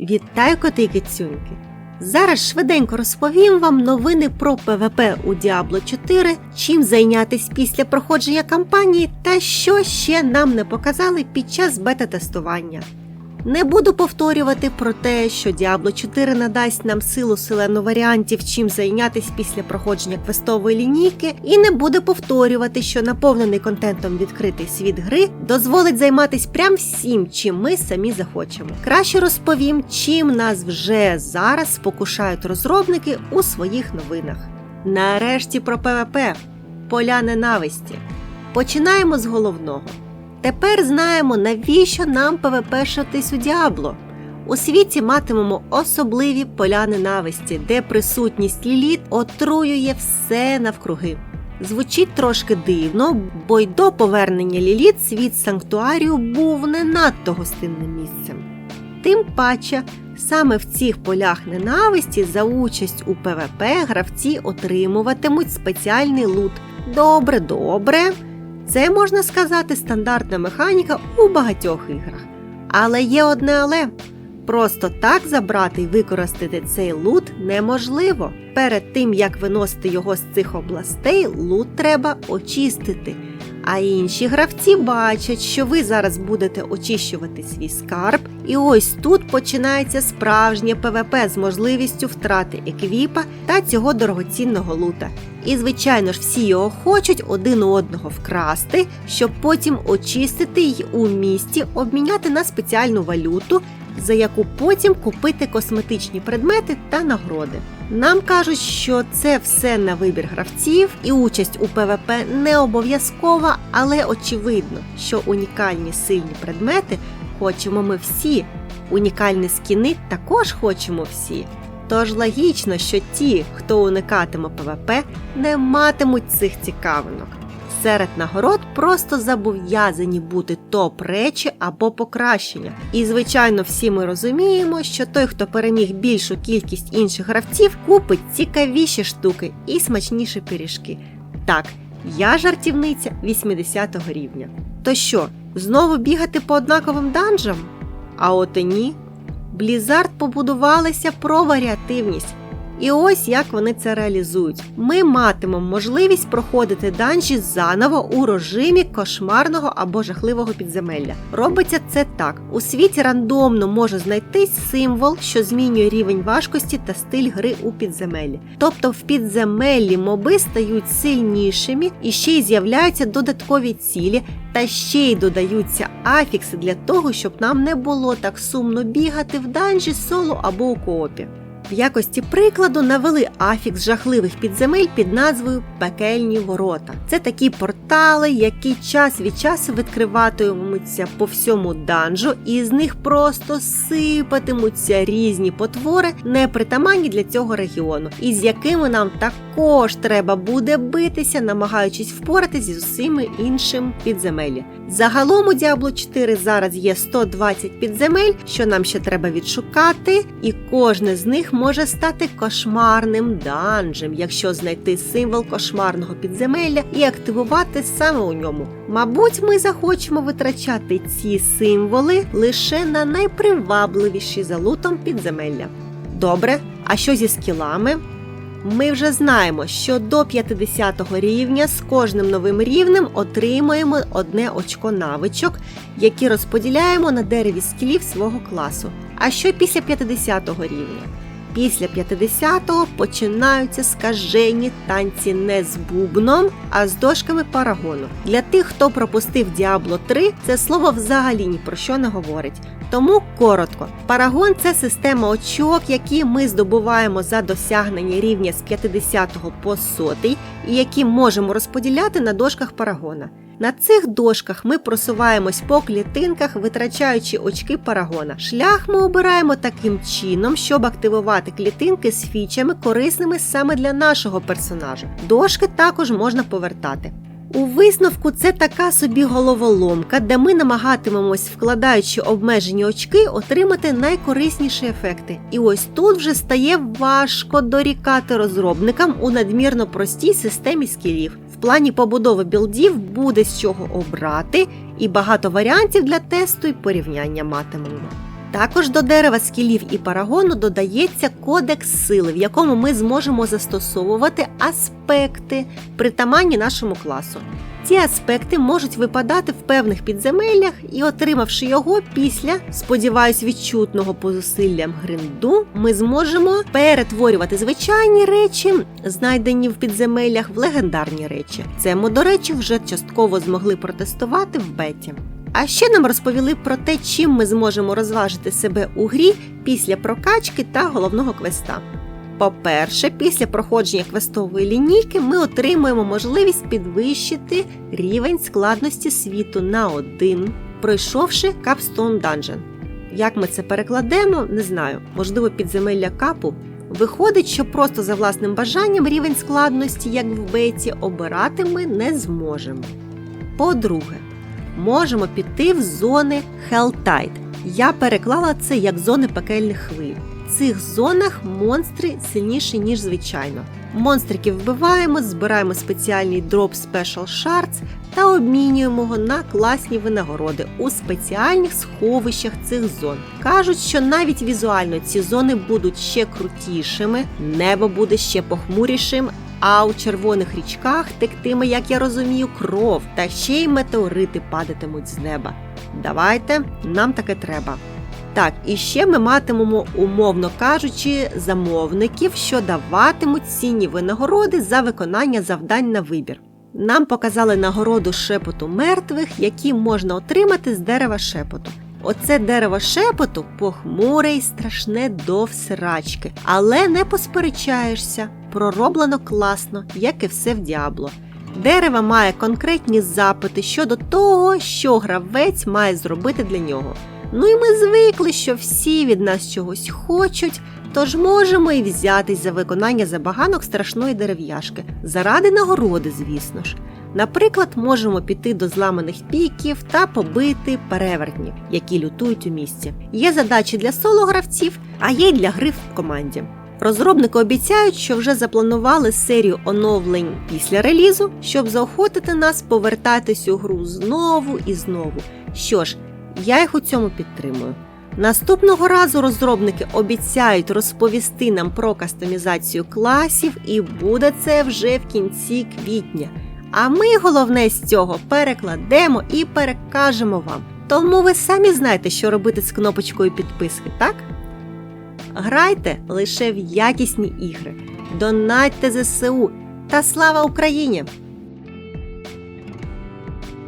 Вітаю, коти і кицюньки! Зараз швиденько розповім вам новини про ПВП у Diablo 4, чим зайнятись після проходження кампанії та що ще нам не показали під час бета-тестування. Не буду повторювати про те, що Diablo 4 надасть нам силу селену варіантів, чим зайнятись після проходження квестової лінійки, і не буду повторювати, що наповнений контентом відкритий світ гри дозволить займатись прям всім, чим ми самі захочемо. Краще розповім, чим нас вже зараз спокушають розробники у своїх новинах. Нарешті про ПВП поля ненависті. Починаємо з головного. Тепер знаємо, навіщо нам ПВП-шатись у Діабло. У світі матимемо особливі поля ненависті, де присутність ліліт отруює все навкруги. Звучить трошки дивно, бо й до повернення ліліт світ санктуарію був не надто гостинним місцем. Тим паче, саме в цих полях ненависті за участь у ПВП гравці отримуватимуть спеціальний лут. Добре, добре. Це можна сказати стандартна механіка у багатьох іграх. Але є одне але. Просто так забрати і використати цей лут неможливо. Перед тим як виносити його з цих областей, лут треба очистити. А інші гравці бачать, що ви зараз будете очищувати свій скарб, і ось тут починається справжнє ПВП з можливістю втрати еквіпа та цього дорогоцінного лута. І, звичайно ж, всі його хочуть один у одного вкрасти, щоб потім очистити й у місті, обміняти на спеціальну валюту, за яку потім купити косметичні предмети та нагороди. Нам кажуть, що це все на вибір гравців, і участь у ПВП не обов'язкова, але очевидно, що унікальні сильні предмети хочемо ми всі. Унікальні скіни також хочемо всі. Тож логічно, що ті, хто уникатиме ПВП, не матимуть цих цікавинок. Серед нагород просто зобов'язані бути топ речі або покращення. І, звичайно, всі ми розуміємо, що той, хто переміг більшу кількість інших гравців, купить цікавіші штуки і смачніші пиріжки. Так, я жартівниця 80-го рівня. То що, знову бігати по однаковим данжам? А от і ні. Blizzard побудувалися про варіативність. І ось як вони це реалізують. Ми матимемо можливість проходити данжі заново у режимі кошмарного або жахливого підземелля. Робиться це так: у світі рандомно може знайтись символ, що змінює рівень важкості та стиль гри у підземеллі. Тобто в підземеллі моби стають сильнішими і ще й з'являються додаткові цілі. Та ще й додаються афікси для того, щоб нам не було так сумно бігати в данжі соло або у коопі. В якості прикладу навели афікс жахливих підземель під назвою Пекельні ворота. Це такі портали, які час від часу відкриватимуться по всьому данжу, і з них просто сипатимуться різні потвори, непритаманні для цього регіону, і з якими нам також треба буде битися, намагаючись впоратись з усіми іншими підземелі. Загалом у Diablo 4 зараз є 120 підземель, що нам ще треба відшукати, і кожне з них може стати кошмарним данжем, якщо знайти символ кошмарного підземелля і активувати саме у ньому. Мабуть, ми захочемо витрачати ці символи лише на найпривабливіші за лутом підземелля. Добре, а що зі скілами? Ми вже знаємо, що до 50 рівня з кожним новим рівнем отримуємо одне очко навичок, які розподіляємо на дереві скілів свого класу. А що після 50 рівня? Після 50-го починаються скажені танці не з бубном, а з дошками парагону. Для тих, хто пропустив Діабло 3, це слово взагалі ні про що не говорить. Тому коротко, парагон це система очок, які ми здобуваємо за досягнення рівня з 50 по 100, і які можемо розподіляти на дошках парагона. На цих дошках ми просуваємось по клітинках, витрачаючи очки парагона. Шлях ми обираємо таким чином, щоб активувати клітинки з фічами, корисними саме для нашого персонажа. Дошки також можна повертати. У висновку це така собі головоломка, де ми намагатимемось, вкладаючи обмежені очки, отримати найкорисніші ефекти. І ось тут вже стає важко дорікати розробникам у надмірно простій системі скілів. Плані побудови білдів буде з чого обрати, і багато варіантів для тесту і порівняння матимемо. Також до дерева скілів і парагону додається кодекс сили, в якому ми зможемо застосовувати аспекти, притаманні нашому класу. Ці аспекти можуть випадати в певних підземеллях, і, отримавши його після, сподіваюсь, відчутного по зусиллям гринду, ми зможемо перетворювати звичайні речі, знайдені в підземеллях, в легендарні речі. Це ми, до речі, вже частково змогли протестувати в беті. А ще нам розповіли про те, чим ми зможемо розважити себе у грі після прокачки та головного квеста. По-перше, після проходження квестової лінійки ми отримуємо можливість підвищити рівень складності світу на один, пройшовши Capstone Dungeon. Як ми це перекладемо, не знаю. Можливо, підземелля капу. Виходить, що просто за власним бажанням рівень складності, як в беті, обирати ми не зможемо. По-друге, можемо піти в зони Helltide. Я переклала це як зони пекельних хвиль. В цих зонах монстри сильніші, ніж звичайно. Монстриків вбиваємо, збираємо спеціальний дроп Special Shards та обмінюємо його на класні винагороди у спеціальних сховищах цих зон. Кажуть, що навіть візуально ці зони будуть ще крутішими, небо буде ще похмурішим, а у червоних річках тектиме, як я розумію, кров та ще й метеорити падатимуть з неба. Давайте, нам таке треба. Так, і ще ми матимемо, умовно кажучи, замовників, що даватимуть цінні винагороди за виконання завдань на вибір. Нам показали нагороду шепоту мертвих, які можна отримати з дерева шепоту. Оце дерево шепоту похмуре й страшне до всрачки, але не посперечаєшся, пророблено класно, як і все в діабло. Дерево має конкретні запити щодо того, що гравець має зробити для нього. Ну і ми звикли, що всі від нас чогось хочуть, тож можемо і взятись за виконання забаганок страшної дерев'яшки, заради нагороди, звісно ж. Наприклад, можемо піти до зламаних піків та побити перевертнів, які лютують у місті. Є задачі для соло-гравців, а є й для гри в команді. Розробники обіцяють, що вже запланували серію оновлень після релізу, щоб заохотити нас повертатись у гру знову і знову. Що ж, я їх у цьому підтримую. Наступного разу розробники обіцяють розповісти нам про кастомізацію класів, і буде це вже в кінці квітня. А ми головне з цього перекладемо і перекажемо вам. Тому ви самі знаєте, що робити з кнопочкою підписки, так? Грайте лише в якісні ігри, донатьте ЗСУ та слава Україні!